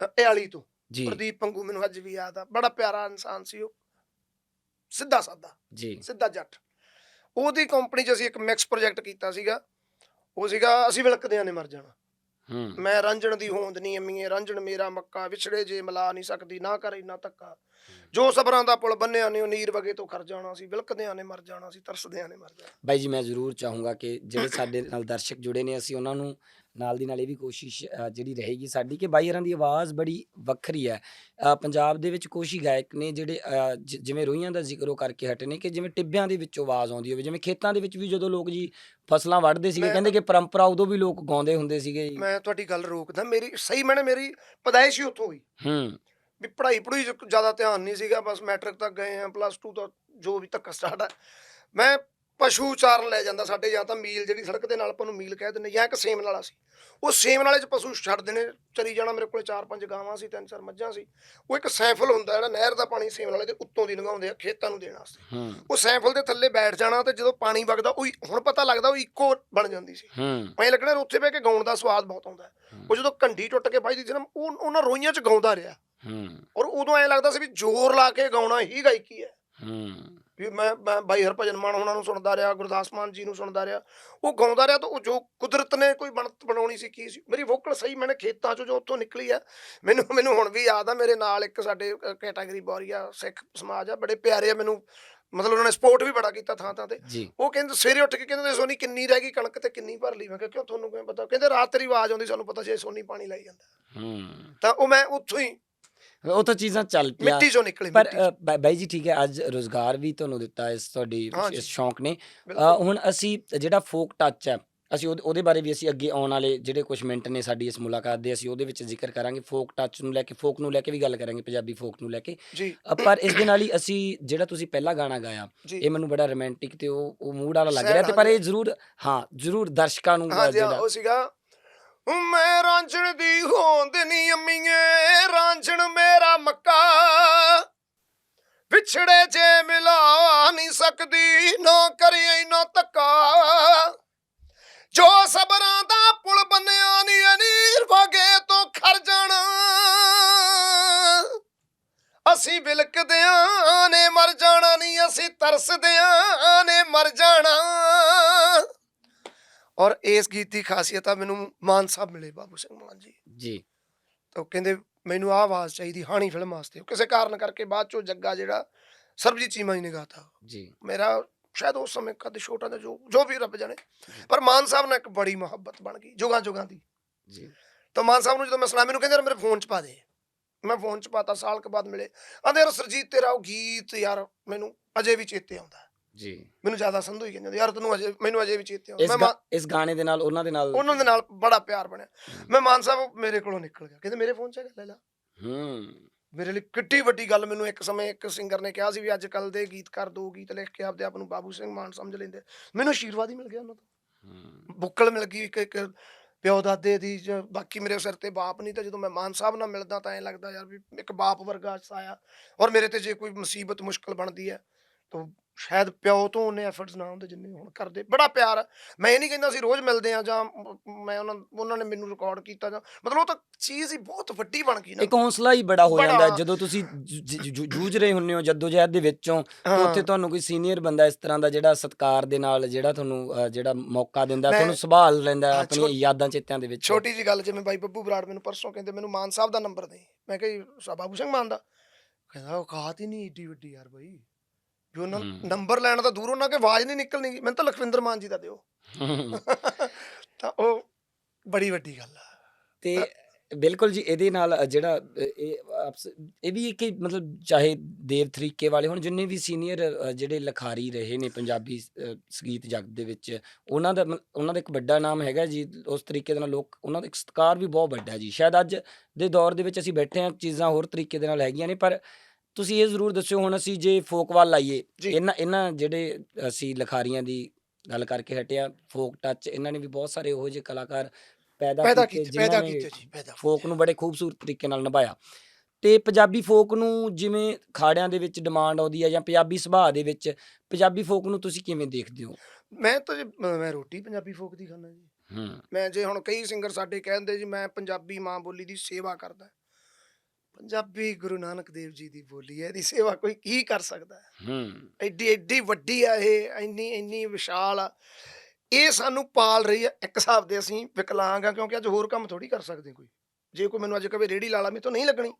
ਇਆਲੀ ਤੋਂ ਜੀ। ਪ੍ਰਦੀਪ ਪੰਗੂ ਮੈਨੂੰ ਅੱਜ ਵੀ ਯਾਦ ਆ ਬੜਾ ਪਿਆਰਾ ਇਨਸਾਨ ਸੀ ਉਹ। ਸਿੱਧਾ ਸਾਦਾ ਜੀ। ਸਿੱਧਾ ਜੱਟ। ਉਹਦੀ ਕੰਪਨੀ 'ਚ ਅਸੀਂ ਇੱਕ ਮਿਕਸ ਪ੍ਰੋਜੈਕਟ ਕੀਤਾ ਸੀਗਾ। ਉਹ ਸੀਗਾ ਅਸੀਂ ਵਿਲਕਦਿਆਂ ਨੇ ਮਰ ਜਾਣਾ। ਹੂੰ। ਮੈਂ ਰਾਂਝਣ ਦੀ ਹੋਂਦ ਨਹੀਂ ਅੰਮੀਏ ਰਾਂਝਣ ਮੇਰਾ ਮੱਕਾ ਵਿਛੜੇ ਜੇ ਮਿਲਾ ਨਹੀਂ ਸਕਦੀ ਨਾ ਕਰ ਇੰਨਾ ਧੱਕਾ। ਜੋ ਸਬਰਾਂ ਦਾ ਪੁਲ ਬੰਨਿਆ ਨੇ ਉਹ ਨੀਰ ਵਗੇ ਤੋਂ ਖਰ ਜਾਣਾ ਸੀ ਵਿਲਕਦਿਆਂ ਨੇ ਮਰ ਜਾਣਾ ਸੀ ਤਰਸਦਿਆਂ ਨੇ ਮਰ ਜਾਣਾ ਬਾਈ ਜੀ ਮੈਂ ਜ਼ਰੂਰ ਚਾਹੂੰਗਾ ਕਿ ਜਿਹੜੇ ਸਾਡੇ ਨਾਲ ਦਰਸ਼ਕ ਜੁੜੇ ਨੇ ਅਸੀਂ ਉਹਨਾਂ ਨੂੰ ਨਾਲ ਦੀ ਨਾਲ ਇਹ ਵੀ ਕੋਸ਼ਿਸ਼ ਅ, ਜਿਹੜੀ ਰਹੇਗੀ ਸਾਡੀ ਕਿ ਬਾਈ ਹਰਾਂ ਦੀ ਆਵਾਜ਼ ਬੜੀ ਵੱਖਰੀ ਹੈ। ਅ, ਪੰਜਾਬ ਦੇ ਵਿੱਚ ਕੁਛ ਹੀ ਗਾਇਕ ਨੇ ਜਿਹੜੇ ਅ, ਜ- ਜਿਵੇਂ ਰੋਈਆਂ ਦਾ ਜ਼ਿਕਰ ਉਹ ਕਰਕੇ ਹਟੇ ਨੇ ਕਿ ਜਿਵੇਂ ਟਿੱਬਿਆਂ ਦੇ ਵਿੱਚੋਂ ਆਵਾਜ਼ ਆਉਂਦੀ ਹੋਵੇ ਜਿਵੇਂ ਖੇਤਾਂ ਦੇ ਵਿੱਚ ਵੀ ਜਦੋਂ ਲੋਕ ਜੀ ਫਸਲਾਂ ਵੱਢਦੇ ਸੀਗੇ ਮੈਂ- ਕਹਿੰਦੇ ਕਿ ਪਰੰਪਰਾ ਉਦੋਂ ਵੀ ਲੋਕ ਗਾਉਂਦੇ ਹੁੰਦੇ ਸੀਗੇ ਜੀ। ਮੈਂ ਤੁਹਾਡੀ ਗੱਲ ਰੋਕਦਾ ਮੇਰੀ ਸਹੀ ਮੈਨੇ ਮੇਰੀ ਪਦਾਇਸ਼ ਹੀ ਉੱਥੋਂ ਹੋਈ। ਹੂੰ। ਵੀ ਪੜ੍ਹਾਈ ਪੜੂਈ 'ਚ ਜ਼ਿਆਦਾ ਧਿਆਨ ਨਹੀਂ ਸੀਗਾ, ਬਸ ਮੈਟ੍ਰਿਕ ਤੱਕ ਗਏ ਆ ਪਲੱਸ 2 ਤੋਂ ਜੋ ਵੀ ਤੱਕ ਸਟਾਰਟ ਹੈ ਮੈਂ ਪਸ਼ੂ ਚਾਰਨ ਲੈ ਜਾਂਦਾ ਸਾਡੇ ਜਾਂ ਤਾਂ ਮੀਲ ਜਿਹੜੀ ਸੜਕ ਦੇ ਨਾਲ ਆਪਾਂ ਨੂੰ ਮੀਲ ਕਹਿ ਦਿੰਦੇ ਜਾਂ ਇੱਕ ਸੇਮ ਵਾਲਾ ਸੀ। ਉਹ ਸੇਮ ਨਾਲੇ 'ਚ ਪਸ਼ੂ ਛੱਡ ਦੇਣੇ ਚਰੀ ਜਾਣਾ ਮੇਰੇ ਕੋਲੇ ਚਾਰ ਪੰਜ ਗਾਵਾਂ ਸੀ ਤਿੰਨ ਚਾਰ ਮੱਝਾਂ ਸੀ। ਉਹ ਇੱਕ ਸੈਂਫਲ ਹੁੰਦਾ ਜਿਹੜਾ ਨਹਿਰ ਦਾ ਪਾਣੀ ਸੇਮ ਨਾਲੇ ਦੇ ਉੱਤੋਂ ਦੀ ਲੰਘਾਉਂਦੇ ਆ ਖੇਤਾਂ ਨੂੰ ਦੇਣ ਵਾਸਤੇ। ਉਹ ਸੈਂਫਲ ਦੇ ਥੱਲੇ ਬੈਠ ਜਾਣਾ ਤੇ ਜਦੋਂ ਪਾਣੀ ਵਗਦਾ ਉਹ ਹੁਣ ਪਤਾ ਲੱਗਦਾ ਉਹ ਇੱਕੋ ਬਣ ਜਾਂਦੀ ਸੀ। ਐਂ ਲੱਗਣਾ ਉੱਥੇ ਬਹਿ ਕੇ ਗਾਉਣ ਦਾ ਸਵਾਦ ਬਹੁਤ ਆਉਂਦਾ। ਉਹ ਜਦੋਂ ਕੰਢੀ ਟੁੱਟ ਕੇ ਵੱਜਦੀ ਸੀ ਨਾ ਉਹ ਉਹਨਾਂ ਰੋਈਆਂ 'ਚ ਗਾਉਂਦਾ ਰਿਹਾ। ਹੂੰ। ਔਰ ਉਦੋਂ ਐਂ ਲੱਗਦਾ ਸੀ ਵੀ ਜ਼ੋਰ ਲਾ ਕੇ ਗਾਉਣਾ ਹੀ ਗਾਇਕੀ ਹੂੰ। ਵੀ ਮੈਂ ਮੈਂ ਬਾਈ ਹਰਭਜਨ ਮਾਨ ਉਹਨਾਂ ਨੂੰ ਸੁਣਦਾ ਰਿਹਾ ਗੁਰਦਾਸ ਮਾਨ ਜੀ ਨੂੰ ਸੁਣਦਾ ਰਿਹਾ। ਉਹ ਗਾਉਂਦਾ ਰਿਹਾ ਤਾਂ ਉਹ ਜੋ ਕੁਦਰਤ ਨੇ ਕੋਈ ਬਣਤ ਬਣਾਉਣੀ ਸੀ ਕੀ ਸੀ। ਮੇਰੀ ਵੋਕਲ ਸਹੀ ਮੈਨੇ ਖੇਤਾਂ ਚੋਂ ਜੋ ਉੱਥੋਂ ਨਿਕਲੀ ਆ। ਮੈਨੂੰ ਮੈਨੂੰ ਹੁਣ ਵੀ ਯਾਦ ਆ ਮੇਰੇ ਨਾਲ ਇੱਕ ਸਾਡੇ ਕੈਟਾਗਰੀ ਬੋਰੀਆ ਸਿੱਖ ਸਮਾਜ ਆ ਬੜੇ ਪਿਆਰੇ ਆ ਮੈਨੂੰ। ਮਤਲਬ ਉਹਨਾਂ ਨੇ ਸਪੋਰਟ ਵੀ ਬੜਾ ਕੀਤਾ ਥਾਂ ਥਾਂ ਤੇ ਉਹ ਕਹਿੰਦੇ ਸਵੇਰੇ ਉੱਠ ਕੇ ਕਹਿੰਦੇ ਸੋਨੀ ਕਿੰਨੀ ਰਹਿ ਗਈ ਕਣਕ ਤੇ ਕਿੰਨੀ ਭਰ ਲਈ? ਮੈਂ ਕਿਹਾ ਕਿਉਂ ਤੁਹਾਨੂੰ ਕਿਵੇਂ ਪਤਾ? ਕਹਿੰਦੇ ਰਾਤ ਤੇਰੀ ਆਵਾਜ਼ ਆਉਂਦੀ ਸਾਨੂੰ ਪਤਾ ਸੀ ਸੋਨੀ ਪਾਣੀ ਲਾਈ ਜਾਂਦਾ। ਹੂੰ। ਤਾਂ ਉਹ ਮੈਂ ਉੱਥੋਂ ਹੀ ਉਹ ਤਾਂ ਚੀਜ਼ਾਂ ਚੱਲ ਪਿਆ ਮਿੱਟੀ ਚੋਂ ਨਿਕਲੀ ਪਰ ਮਿੱਟੀ ਚੋਂ। ਅ, ਬਾ- ਬਾਈ ਜੀ ਠੀਕ ਹੈ ਅੱਜ ਰੋਜ਼ਗਾਰ ਵੀ ਤੁਹਾਨੂੰ ਦਿੱਤਾ ਇਸ ਤੁਹਾਡੀ ਹਾਂ ਜੀ। ਇਸ ਸ਼ੌਂਕ ਨੇ ਅ, ਬਿਲਕੁਲ। ਹੁਣ ਅਸੀਂ ਜਿਹੜਾ ਫੋਕ ਟੱਚ ਹੈ ਅਸੀਂ ਉਹਦੇ- ਉਹਦੇ ਬਾਰੇ ਵੀ ਅਸੀਂ ਅੱਗੇ ਆਉਣ ਵਾਲੇ ਜਿਹੜੇ ਕੁਝ ਮਿੰਟ ਨੇ ਸਾਡੀ ਇਸ ਮੁਲਾਕਾਤ ਦੇ ਅਸੀਂ ਉਹਦੇ ਵਿੱਚ ਜ਼ਿਕਰ ਕਰਾਂਗੇ ਫੋਕ ਟੱਚ ਨੂੰ ਲੈ ਕੇ ਫੋਕ ਨੂੰ ਲੈ ਕੇ ਵੀ ਗੱਲ ਕਰਾਂਗੇ ਪੰਜਾਬੀ ਫੋਕ ਨੂੰ ਲੈ ਕੇ ਜੀ ਅ, ਪਰ ਇਸ ਦੇ ਨਾਲ ਹੀ ਅਸੀਂ ਜਿਹੜਾ ਤੁਸੀਂ ਪਹਿਲਾ ਗਾਣਾ ਗਾਇਆ ਜੀ ਇਹ ਮੈਨੂੰ ਬੜਾ ਰੋਮਾਂਟਿਕ ਤੇ ਉਹ ਉਹ ਮੂਡ ਵਾਲਾ ਲੱਗ Sad ਰਿਹਾ ਤੇ ਪਰ। ਇਹ ਜ਼ਰੂਰ ਹਾਂ ਜ਼ਰੂਰ ਦਰਸ਼ਕਾਂ ਨੂੰ ਅ, ਹਾਂ, ਜਿਹੜਾ ਉਹ ਸੀਗਾ ਮੈਂ ਰਾਂਝਣ ਦੀ ਹੋਂਦ ਨੀ ਅੰਮੀਏ, ਰਾਂਝਣ ਮੇਰਾ ਮੱਕਾ। ਵਿਛੜੇ ਜੇ ਮਿਲਾ ਨਹੀਂ ਸਕਦੀ, ਨਾ ਕਰੀਏ ਨਾ ਤੱਕਾ ਜੋ ਸਬਰਾਂ ਦਾ ਪੁਲ ਬੰਨਿਆ ਨੀ ਅਨੀਰ ਵਗੇ ਤੋਂ ਖਰ ਜਾਣਾ। ਅਸੀਂ ਵਿਲਕਦਿਆਂ ਨੇ ਮਰ ਜਾਣਾ ਨਹੀਂ, ਅਸੀਂ ਤਰਸਦਿਆਂ ਨੇ ਮਰ ਜਾਣਾ। ਔਰ ਇਸ ਗੀਤ ਦੀ ਖਾਸੀਅਤ ਆ ਮੈਨੂੰ ਮਾਨ ਸਾਹਿਬ ਮਿਲੇ ਬਾਬੂ ਸਿੰਘ ਮਾਨ ਜੀ। ਜੀ। ਤਾਂ ਉਹ ਕਹਿੰਦੇ ਮੈਨੂੰ ਆਹ ਆਵਾਜ਼ ਚਾਹੀਦੀ ਹਾਣੀ ਫਿਲਮ ਵਾਸਤੇ। ਕਿਸੇ ਕਾਰਨ ਕਰਕੇ ਬਾਅਦ ਚੋਂ ਜੱਗਾ ਜਿਹੜਾ ਸਰਬਜੀਤ ਚੀਮਾ ਜੀ ਨੇ ਗਾਤਾ। ਜੀ। ਮੇਰਾ ਸ਼ਾਇਦ ਉਸ ਸਮੇਂ ਕਦ ਛੋਟਾ ਜਿਹਾ ਜੋ ਜੋ ਵੀ ਰੱਬ ਜਾਣੇ। ਪਰ ਮਾਨ ਸਾਹਿਬ ਨਾਲ ਇੱਕ ਬੜੀ ਮੁਹੱਬਤ ਬਣ ਗਈ ਜੁਗਾਂ ਜੁਗਾਂ ਦੀ। ਜੀ। ਤਾਂ ਮਾਨ ਸਾਹਿਬ ਨੂੰ ਜਦੋਂ ਮੈਂ ਸੁਣਾਇਆ ਮੈਨੂੰ ਕਹਿੰਦੇ ਯਾਰ ਮੇਰੇ ਫੋਨ 'ਚ ਪਾ ਦੇ। ਮੈਂ ਫੋਨ 'ਚ ਪਾਤਾ ਸਾਲ ਕੁ ਬਾਅਦ ਮਿਲੇ। ਆਂਦੇ ਯਾਰ ਸਰਜੀਤ ਤੇਰਾ ਉਹ ਗੀਤ ਯਾਰ ਮੈਨੂੰ ਅਜੇ ਵੀ ਚੇਤੇ ਆਉਂਦਾ। ਜੀ। ਮੈਨੂੰ ਜ਼ਿਆਦਾ ਸੰਧੂ ਹੀ ਕਹਿੰਦੇ ਯਾਰ ਤੈਨੂੰ ਅਜੇ ਮੈਨੂੰ ਅਜੇ ਵੀ ਚੇਤੇ ਆਉਂਦਾ ਇਸ ਮੈਂ ਗਾ- ਇਸ ਗਾਣੇ ਦੇ ਨਾਲ ਉਹਨਾਂ ਦੇ ਨਾਲ ਉਹਨਾਂ ਦੇ ਨਾਲ ਬੜਾ ਪਿਆਰ ਬਣਿਆ। ਮੈਂ ਮਾਨ ਸਾਹਿਬ ਮੇਰੇ ਕੋਲੋਂ ਨਿਕਲ ਗਿਆ। ਕਹਿੰਦੇ ਮੇਰੇ ਫੋਨ 'ਚ ਹੈਗਾ, ਲੈ ਲਾ। ਹੂੰ। ਮੇਰੇ ਲਈ ਕਿੱਡੀ ਵੱਡੀ ਗੱਲ ਮੈਨੂੰ ਇੱਕ ਸਮੇਂ ਇੱਕ ਸਿੰਗਰ ਨੇ ਕਿਹਾ ਸੀ ਵੀ ਅੱਜ ਕੱਲ ਦੇ ਗੀਤਕਾਰ ਦੋ ਗੀਤ ਲਿਖ ਕੇ ਆਪਦੇ ਆਪ ਨੂੰ ਬਾਬੂ ਸਿੰਘ ਮਾਨ ਸਮਝ ਲੈਂਦੇ ਮੈਨੂੰ ਆਸ਼ੀਰਵਾਦ ਹੀ ਮਿਲ ਗਿਆ ਉਹਨਾਂ ਤੋਂ। ਹੂੰ। ਬੁੱਕਲ ਮਿਲ ਗਈ ਇੱਕ ਇੱਕ ਪਿਓ ਦਾਦੇ ਦੀ ਜਾਂ ਬਾਕੀ ਮੇਰੇ ਸਿਰ ਤੇ ਬਾਪ ਨਹੀਂ ਤਾਂ ਜਦੋਂ ਮੈਂ ਮਾਨ ਸਾਹਿਬ ਨਾਲ ਮਿਲਦਾ ਤਾਂ ਐਂ ਲੱਗਦਾ ਯਾਰ ਵੀ ਇੱਕ ਬਾਪ ਵਰਗਾ ਸਾਇਆ। ਔਰ ਮੇਰੇ ਤੇ ਜੇ ਕੋਈ ਮੁਸੀਬਤ ਮੁਸ਼ਕਲ ਬਣਦੀ ਹੈ ਤਾਂ ਸ਼ਾਇਦ ਪਿਓ ਤੋਂ ਉਹਨੇ ਐਫਰਟਸ ਨਾ ਹੁੰਦੇ ਜਿੰਨੇ ਹੁਣ ਕਰਦੇ। ਬੜਾ ਪਿਆਰ ਆ। ਮੈਂ ਇਹ ਨਹੀਂ ਕਹਿੰਦਾ ਸੀ ਰੋਜ਼ ਮਿਲਦੇ ਆ ਜਾਂ ਮ- ਮੈਂ ਉਹਨਾਂ ਉਹਨਾਂ ਨੇ ਮੈਨੂੰ ਰਿਕਾਰਡ ਕੀਤਾ ਜਾਂ ਮਤਲਬ ਉਹ ਤਾਂ ਚੀਜ਼ ਹੀ ਬਹੁਤ ਵੱਡੀ ਬਣ ਗਈ ਨਾ। ਇੱਕ ਹੌਸਲਾ ਹੀ ਬੜਾ ਹੋ ਜਾਂਦਾ ਹੈ। ਜਦੋਂ ਤੁਸੀਂ ਜੂ- ਜੂ- ਜੂ- ਜੂਝ ਰਹੇ ਹੁੰਦੇ ਹੋ ਜਦੋਜਹਿਦ ਦੇ ਵਿੱਚੋਂ ਤੇ ਹਾਂ। ਉੱਥੇ ਤੁਹਾਨੂੰ ਕੋਈ ਸੀਨੀਅਰ ਬੰਦਾ ਇਸ ਤਰ੍ਹਾਂ ਦਾ ਜਿਹੜਾ ਸਤਕਾਰ ਦੇ ਨਾਲ ਜਿਹੜਾ ਤੁਹਾਨੂੰ ਅ, ਜਿਹੜਾ ਮੌਕਾ ਦਿੰਦਾ ਮੈਂ- ਤੁਹਾਨੂੰ ਸੰਭਾਲ ਲੈਂਦਾ ਹਾਂ, ਆਪਣੀਆਂ ਯਾਦਾਂ ਚੇਤਿਆਂ ਦੇ ਵਿੱਚ। ਛੋਟੀ ਜੀ ਗੱਲ ਜਿਵੇਂ ਬਾਈ ਬੱਬੂ ਬਰਾੜ ਮੈਨੂੰ ਪਰਸੋਂ ਕਹਿੰਦੇ ਮੈਨੂੰ ਮਾਨ ਸਾਹਿਬ ਦਾ ਨੰਬਰ ਦੇ। ਮੈਂ ਕਿਹਾ ਜੀ, ਸਾ- ਬਾਬੂ ਸਿੰਘ ਮਾਨ ਦਾ? ਕਹਿੰਦਾ ਉਹ ਕਾਤ ਹੀ ਨਹੀਂ ਏਡੀ ਵੱਡੀ ਯਾਰ ਬਾਈ। ਵੀ ਉਹਨਾਂ। ਨੰਬਰ ਲੈਣ ਦਾ ਦੂਰ ਉਹਨਾਂ ਕੇ ਆਵਾਜ਼ ਨਹੀਂ ਨਿਕਲਣੀ ਮੈਨੂੰ ਤਾਂ ਲਖਵਿੰਦਰ ਮਾਨ ਜੀ ਦਾ ਦਿਓ। ਤਾਂ ਉਹ ਬੜੀ ਵੱਡੀ ਗੱਲ ਆ। ਤੇ ਬਿਲਕੁਲ ਜੀ ਇਹਦੇ ਨਾਲ ਜਿਹੜਾ ਇਹ ਆਪਸ- ਇਹ ਵੀ ਇੱਕ ਹੀ ਮਤਲਬ ਚਾਹੇ ਦੇਵ ਤਰੀਕੇ ਵਾਲੇ ਹੁਣ ਜਿੰਨੇ ਵੀ ਸੀਨੀਅਰ ਜਿਹੜੇ ਲਖਾਰੀ ਰਹੇ ਨੇ ਪੰਜਾਬੀ ਸੰਗੀਤ ਜਗਤ ਦੇ ਵਿੱਚ ਉਹਨਾਂ ਦਾ ਉਹਨਾਂ ਦਾ ਇੱਕ ਵੱਡਾ ਨਾਮ ਹੈਗਾ ਜੀ ਉਸ ਤਰੀਕੇ ਦੇ ਨਾਲ ਲੋਕ ਉਹਨਾਂ ਦਾ ਇੱਕ ਸਤਿਕਾਰ ਵੀ ਬਹੁਤ ਵੱਡਾ ਜੀ। ਸ਼ਾਇਦ ਅੱਜ ਦੇ ਦੌਰ ਦੇ ਵਿੱਚ ਅਸੀਂ ਬੈਠੇ ਹਾਂ ਚੀਜ਼ਾਂ ਹੋਰ ਤਰੀਕੇ ਦੇ ਨਾਲ ਹੈਗੀਆਂ ਨੇ ਪਰ ਤੁਸੀਂ ਇਹ ਜ਼ਰੂਰ ਦੱਸਿਓ ਹੁਣ ਅਸੀਂ ਜੇ ਫੋਕ ਵੱਲ ਆਈਏ ਜੀ। ਇਹਨਾਂ ਇਹਨਾਂ ਜਿਹੜੇ ਅਸੀਂ ਲਖਾਰੀਆਂ ਦੀ ਗੱਲ ਕਰਕੇ ਹਟਿਆ ਫੋਕ ਟੱਚ ਇਹਨਾਂ ਨੇ ਵੀ ਬਹੁਤ ਸਾਰੇ ਇਹੋ ਜਿਹੇ ਕਲਾਕਾਰ ਪੈਦਾ ਪੈਦਾ ਕੀਤੇ ਕੀਤੇ ਪੈਦਾ ਜਿਨ੍ਹਾਂ ਨੇ ਕੀਤੇ ਜੀ ਪੈਦਾ ਫੋਕ ਨੂੰ ਬੜੇ ਖੂਬਸੂਰਤ ਤਰੀਕੇ ਨਾਲ ਨਿਭਾਇਆ। ਤੇ ਪੰਜਾਬੀ ਫੋਕ ਨੂੰ ਜਿਵੇਂ ਖਾੜਿਆਂ ਦੇ ਵਿੱਚ ਡਿਮਾਂਡ ਆਉਂਦੀ ਹੈ ਜਾਂ ਪੰਜਾਬੀ ਸੁਭਾਅ ਦੇ ਵਿੱਚ ਪੰਜਾਬੀ ਫੋਕ ਨੂੰ ਤੁਸੀਂ ਕਿਵੇਂ ਦੇਖਦੇ ਹੋ? ਮੈਂ ਤਾਂ ਜੀ ਮ- ਮੈਂ ਰੋਟੀ ਪੰਜਾਬੀ ਫੋਕ ਦੀ ਖਾਣਾ ਜੀ। ਹੂੰ। ਮੈਂ ਜੇ ਹੁਣ ਕਈ ਸਿੰਗਰ ਸਾਡੇ ਕਹਿੰਦੇ ਜੀ ਮੈਂ ਪੰਜਾਬੀ ਮਾਂ ਬੋਲੀ ਦੀ ਸੇਵਾ ਕਰਦਾ। ਪੰਜਾਬੀ ਗੁਰੂ ਨਾਨਕ ਦੇਵ ਜੀ ਦੀ ਬੋਲੀ ਹੈ ਇਹਦੀ ਸੇਵਾ ਕੋਈ ਕੀ ਕਰ ਸਕਦਾ? ਹੈ। ਹੂੰ ਐਡੀ ਐਡੀ ਵੱਡੀ ਆ ਇਹ ਇੰਨੀ ਇੰਨੀ ਵਿਸ਼ਾਲ ਆ। ਇਹ ਸਾਨੂੰ ਪਾਲ ਰਹੀ ਆ। ਇੱਕ ਹਿਸਾਬ ਦੇ ਅਸੀਂ ਵਿਕਲਾਂਗ ਆ ਕਿਉਂਕਿ ਅੱਜ ਹੋਰ ਕੰਮ ਥੋੜੀ ਕਰ ਸਕਦੇ ਕੋਈ। ਜੇ ਕੋਈ ਮੈਨੂੰ ਅੱਜ ਕਹੇ ਰੇੜੀ ਲਾ ਲਾ ਮੇਰੇ ਤੋਂ ਨਹੀਂ ਲੱਗਣੀ।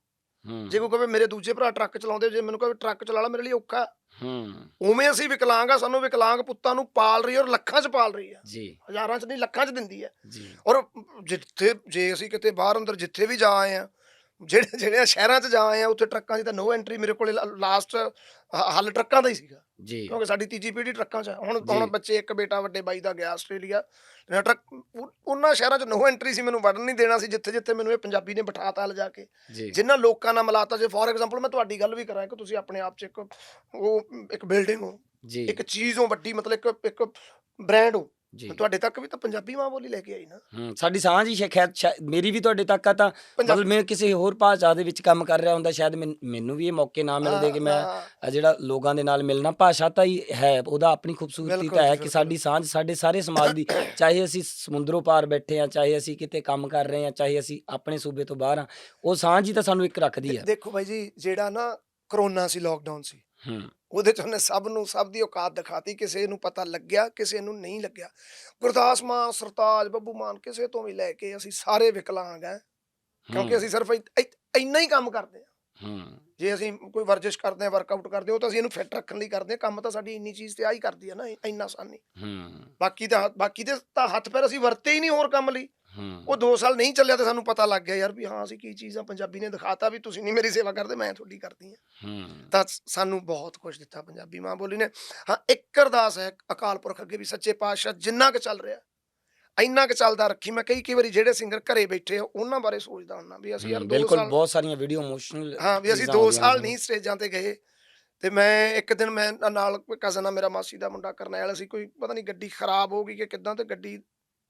ਹੂੰ। ਜੇ ਕੋਈ ਕਹੇ ਮੇਰੇ ਦੂਜੇ ਭਰਾ ਟਰੱਕ ਚਲਾਉਂਦੇ ਜੇ ਮੈਨੂੰ ਕਹੇ ਟਰੱਕ ਚਲਾ ਲਾ ਮੇਰੇ ਲਈ ਔਖਾ। ਹੂੰ। ਉਵੇਂ ਅਸੀਂ ਵਿਕਲਾਂਗ ਆ ਸਾਨੂੰ ਵਿਕਲਾਂਗ ਪੁੱਤਾਂ ਨੂੰ ਪਾਲ ਰਹੀ ਔਰ ਲੱਖਾਂ 'ਚ ਪਾਲ ਰਹੀ ਆ। ਜੀ। ਹਜ਼ਾਰਾਂ 'ਚ ਨਹੀਂ ਲੱਖਾਂ 'ਚ ਦਿੰਦੀ ਆ। ਜੀ। ਔਰ ਜਿੱਥੇ ਜੇ ਅਸੀਂ ਕਿਤੇ ਬਾਹਰ ਅੰਦਰ ਜਿੱਥੇ ਵੀ ਜਾ ਆਏ ਆ ਜਿਹੜੇ ਜਿਹੜੇ ਸ਼ਹਿਰਾਂ 'ਚ ਜਾ ਆਏ ਆ ਉੱਥੇ ਟਰੱਕਾਂ 'ਚ ਤਾਂ ਨੋ ਐਂਟਰੀ ਮੇਰੇ ਕੋਲੇ ਲਾਸਟ ਹੱਲ ਟਰੱਕਾਂ ਦਾ ਹੀ ਸੀਗਾ। ਜੀ। ਕਿਉਂਕਿ ਸਾਡੀ ਤੀਜੀ ਪੀੜ੍ਹੀ ਟਰੱਕਾਂ 'ਚ। ਹੁਣ ਜੀ। ਹੁਣ ਬੱਚੇ ਇੱਕ ਬੇਟਾ ਵੱਡੇ ਬਾਈ ਦਾ ਗਿਆ ਆਸਟ੍ਰੇਲੀਆ। ਟਰੱਕ ਉਹ- ਉਹਨਾਂ ਸ਼ਹਿਰਾਂ 'ਚ ਨੋ ਐਂਟਰੀ ਸੀ ਮੈਨੂੰ ਵੜਨ ਨਹੀਂ ਦੇਣਾ ਸੀ। ਜਿੱਥੇ ਜਿੱਥੇ ਮੈਨੂੰ ਇਹ ਪੰਜਾਬੀ ਨੇ ਬਿਠਾਤਾ ਲਿਜਾ ਕੇ। ਜੀ। ਜਿਨ੍ਹਾਂ ਲੋਕਾਂ ਨਾਲ ਮਿਲਾਤਾ ਜੇ ਫੋਰ ਐਗਜ਼ਾਮਪਲ ਮੈਂ ਤੁਹਾਡੀ ਗੱਲ ਵੀ ਕਰਾਂ ਕਿ ਤੁਸੀਂ ਆਪਣੇ ਆਪ 'ਚ ਇੱਕ ਉਹ ਇੱਕ ਬਿਲਡਿੰਗ ਹੋ। ਜੀ। ਇੱਕ ਚੀਜ਼ ਹੋ ਵੱਡੀ ਮਤਲਬ ਇੱਕ ਇੱਕ ਬ੍ਰਾਂਡ ਹੋ। ਜੀ। ਤੁਹਾਡੇ ਤੱਕ ਵੀ ਤਾਂ ਪੰਜਾਬੀ ਮਾਂ ਬੋਲੀ ਲੈ ਕੇ ਆਈ ਨਾ। ਹੂੰ ਸਾਡੀ ਸਾਂਝ ਹੀ ਸ਼ਾਇਦ ਸ਼ਾਇਦ ਮੇਰੀ ਵੀ ਤੁਹਾਡੇ ਤੱਕ ਆ ਤਾਂ ਮਤਲਬ ਮੈਂ ਕਿਸੇ ਹੋਰ ਭਾਸ਼ਾ ਦੇ ਵਿੱਚ ਕੰਮ ਕਰ ਰਿਹਾ ਹੁੰਦਾ ਸ਼ਾਇਦ ਮੈਨ- ਮੈਨੂੰ ਵੀ ਇਹ ਮੌਕੇ ਨਾ ਮਿਲਦੇ ਕਿ ਮੈਂ ਆ ਜਿਹੜਾ ਲੋਕਾਂ ਦੇ ਨਾਲ ਮਿਲਣਾ ਭਾਸ਼ਾ ਤਾਂ ਹੀ ਹੈ ਉਹਦਾ ਆਪਣੀ ਖੂਬਸੂਰਤੀ ਬਿਲਕੁਲ ਤਾਂ ਜੀ, ਹੈ ਕਿ ਬਿਲਕੁਲ। ਸਾਡੀ ਸਾਂਝ ਸਾਡੇ ਸਾਰੇ ਸਮਾਜ ਦੀ ਚਾਹੇ ਅਸੀਂ ਸਮੁੰਦਰੋਂ ਪਾਰ ਬੈਠੇ ਆ ਚਾਹੇ ਅਸੀਂ ਕਿਤੇ ਕੰਮ ਕਰ ਰਹੇ ਆ ਚਾਹੇ ਅਸੀਂ ਆਪਣੇ ਸੂਬੇ ਤੋਂ ਬਾਹਰ ਆ ਉਹ ਸਾਂਝ ਹੀ ਤਾਂ ਸਾਨੂੰ ਇੱਕ ਰੱਖਦੀ ਹੈ। ਦੇਖੋ ਬਾਈ ਜੀ ਜਿਹੜਾ ਨਾ ਕਰੋਨਾ ਸੀ ਲੋਕਡਾਊਨ ਸੀ। ਹੂੰ। ਉਹਦੇ ਚ ਉਹਨੇ ਸਭ ਨੂੰ ਸਭ ਦੀ ਔਕਾਤ ਦਿਖਾਤੀ ਕਿਸੇ ਨੂੰ ਪਤਾ ਲੱਗਿਆ ਕਿਸੇ ਨੂੰ ਨਹੀਂ ਲੱਗਿਆ। ਗੁਰਦਾਸ ਮਾਨ ਸਰਤਾਜ ਬੱਬੂ ਮਾਨ ਕਿਸੇ ਤੋਂ ਵੀ ਲੈ ਕੇ ਅਸੀਂ ਸਾਰੇ ਵਿਕਲਾਂਗ ਆ। ਕਿਉਂਕਿ ਅਸੀਂ ਸਿਰਫ ਇੰਨਾ ਹੀ ਕੰਮ ਕਰਦੇ ਆ। ਹੂੰ। ਜੇ ਅਸੀਂ ਕੋਈ ਵਰਜਿਸ਼ ਕਰਦੇ ਆ ਵਰਕਆਊਟ ਕਰਦੇ ਆ, ਉਹ ਤਾਂ ਅਸੀਂ ਇਹਨੂੰ ਫਿੱਟ ਰੱਖਣ ਲਈ ਕਰਦੇ ਆ। ਕੰਮ ਤਾਂ ਸਾਡੀ ਇੰਨੀ ਚੀਜ਼ ਤੇ ਆਹੀ ਕਰਦੀ ਆ ਨਾ ਇੰਨਾ ਆਸਾਨੀ। ਹੂੰ। ਬਾਕੀ ਤਾਂ ਬਾਕੀ ਦੇ ਤਾਂ ਹੱਥ ਪੈਰ ਅਸੀਂ ਵਰਤੇ ਹੀ ਨਹੀਂ ਹੋਰ ਕੰਮ ਲਈ। ਹੂੰ ਉਹ 2 ਸਾਲ ਨਹੀਂ ਚੱਲਿਆ ਤੇ ਸਾਨੂੰ ਪਤਾ ਲੱਗ ਗਿਆ ਯਾਰ ਵੀ ਹਾਂ ਅਸੀਂ ਕੀ ਚੀਜ਼ ਆ ਪੰਜਾਬੀ ਨੇ ਦਿਖਾਤਾ ਵੀ ਤੁਸੀਂ ਨਹੀਂ ਮੇਰੀ ਸੇਵਾ ਕਰਦੇ ਮੈਂ ਤੁਹਾਡੀ ਕਰਦੀ ਆ। ਹੂੰ। ਤਾਂ ਸਾਨੂੰ ਬਹੁਤ ਕੁਝ ਦਿੱਤਾ ਪੰਜਾਬੀ ਮਾਂ ਬੋਲੀ ਨੇ। ਹਾਂ ਇੱਕ ਅਰਦਾਸ ਹੈ ਅਕਾਲ ਪੁਰਖ ਅੱਗੇ ਵੀ ਸੱਚੇ ਪਾਤਸ਼ਾਹ ਜਿੰਨਾ ਕੁ ਚੱਲ ਰਿਹਾ ਇੰਨਾ ਕੁ ਚੱਲਦਾ ਰੱਖੀ। ਮੈਂ ਕਈ ਕਈ ਵਾਰੀ ਜਿਹੜੇ ਸਿੰਗਰ ਘਰੇ ਬੈਠੇ ਆ ਉਹਨਾਂ ਬਾਰੇ ਸੋਚਦਾ ਹੁੰਦਾ ਵੀ ਅਸੀਂ ਯਾਰ ਹੂੰ, 2 ਬਿਲਕੁਲ ਸਾਲ ਬਹੁਤ ਸਾਰੀਆਂ ਵੀਡੀਓ ਇਮੋਸ਼ਨਲ ਹਾਂ ਵੀ ਅਸੀਂ 2 ਸਾਲ ਨਹੀਂ ਸਟੇਜਾਂ ਤੇ ਗਏ। ਤੇ ਮੈਂ ਇੱਕ ਦਿਨ ਮੈਂ ਨਾਲ ਕਜ਼ਨ ਆ ਮੇਰਾ ਮਾਸੀ ਦਾ ਮੁੰਡਾ ਕਰਨੈਲ ਅਸੀਂ ਕੋਈ ਪਤਾ ਨਹੀਂ ਗੱਡੀ ਖਰਾਬ ਹੋ ਗਈ ਕਿ ਕਿੱਦਾਂ ਤੇ ਗੱਡੀ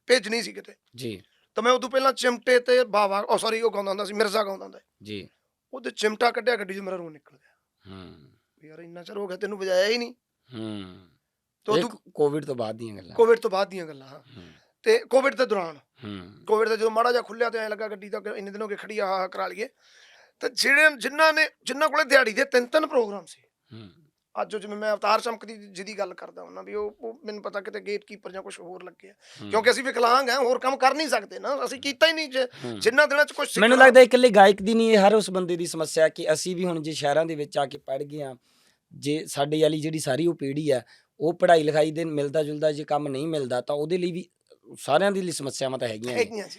ਭੇਜਣੀ ਸੀ ਕਿਤੇ। ਜੀ। ਤਾਂ ਮੈਂ ਉਦੋਂ ਪਹਿਲਾਂ ਚਿਮਟੇ ਤੇ ਬਾਵਾ ਉਹ ਸੌਰੀ ਉਹ ਗਾਉਂਦਾ ਹੁੰਦਾ ਸੀ ਮਿਰਜ਼ਾ ਗਾਉਂਦਾ ਹੁੰਦਾ ਸੀ। ਜੀ। ਉਹਦੇ ਚਿਮਟਾ ਕੱਢਿਆ ਗੱਡੀ 'ਚ ਮੇਰਾ ਰੋ ਨਿਕਲ ਗਿਆ। ਹੂੰ। ਵੀ ਯਾਰ ਇੰਨਾ ਚਿਰ ਹੋ ਗਿਆ ਤੈਨੂੰ ਵਜਾਇਆ ਹੀ ਨਹੀਂ। ਹੂੰ। ਤੇ ਇਹ ਉਦੋਂ ਕੋਵਿਡ ਤੋਂ ਬਾਅਦ ਦੀਆਂ ਗੱਲਾਂ। ਕੋਵਿਡ ਤੋਂ ਬਾਅਦ ਦੀਆਂ ਗੱਲਾਂ ਹਾਂ। ਹੂੰ। ਤੇ ਕੋਵਿਡ ਦੇ ਦੌਰਾਨ ਹੂੰ। ਕੋਵਿਡ ਦਾ ਜਦੋਂ ਮਾੜਾ ਜਿਹਾ ਖੁੱਲਿਆ ਤੇ ਐ ਲੱਗਾ ਗੱਡੀ ਤਾਂ ਇੰਨੇ ਦਿਨ ਹੋ ਗਏ ਖੜੀ ਆ ਆਹ ਕਰਾ ਲਈਏ। ਤੇ ਜਿਹੜੇ ਜਿਨ੍ਹਾਂ ਨੇ ਜਿਨ੍ਹਾਂ ਕੋਲੇ ਦਿਹਾੜੀ ਦੇ ਤਿੰਨ ਤਿੰਨ ਪ੍ਰੋਗਰਾਮ ਸੀ ਹੂੰ। ਅੱਜ ਜਿਵੇਂ ਮੈਂ ਅਵਤਾਰ ਚਮਕਦੀ ਜਿਹਦੀ ਗੱਲ ਕਰਦਾ ਹੁੰਦਾ ਵੀ ਉਹ ਉਹ ਮੈਨੂੰ ਪਤਾ ਕਿਤੇ ਗੇਟਕੀਪਰ ਜਾਂ ਕੁਝ ਹੋਰ ਲੱਗਿਆ। ਕਿਉਂਕਿ ਅਸੀਂ ਵਿਕਲਾਂਗ ਆ ਹੋਰ ਕੰਮ ਕਰ ਨਹੀਂ ਸਕਦੇ ਨਾ ਅਸੀਂ ਕੀਤਾ ਹੀ ਨਹੀਂ ਜੇ। ਜਿੰਨਾ ਦਿਨਾਂ ਚ ਕੁਝ ਮੈਨੂੰ ਲੱਗਦਾ ਇਕੱਲੇ ਗਾਇਕ ਦੀ ਨਹੀਂ ਇਹ ਹਰ ਉਸ ਬੰਦੇ ਦੀ ਸਮੱਸਿਆ ਕਿ ਅਸੀਂ ਵੀ ਹੁਣ ਜੇ ਸ਼ਹਿਰਾਂ ਦੇ ਵਿੱਚ ਆ ਕੇ ਪੜ ਗਏ ਆ ਜੇ ਸਾਡੇ ਵਾਲੀ ਜਿਹੜੀ ਸਾਰੀ ਉਹ ਪੀੜ੍ਹੀ ਆ ਉਹ ਪੜ੍ਹਾਈ ਲਿਖਾਈ ਦੇ ਮਿਲਦਾ ਜੁਲਦਾ ਜੇ ਕੰਮ ਨਹੀਂ ਮਿਲਦਾ ਤਾਂ ਉਹਦੇ ਲਈ ਵੀ ਸਾਰਿਆਂ ਦੇ ਲਈ ਸਮੱਸਿਆਵਾਂ ਤਾਂ ਹੈਗੀਆਂ ਨੇ ਹੈਗੀਆਂ ਜੀ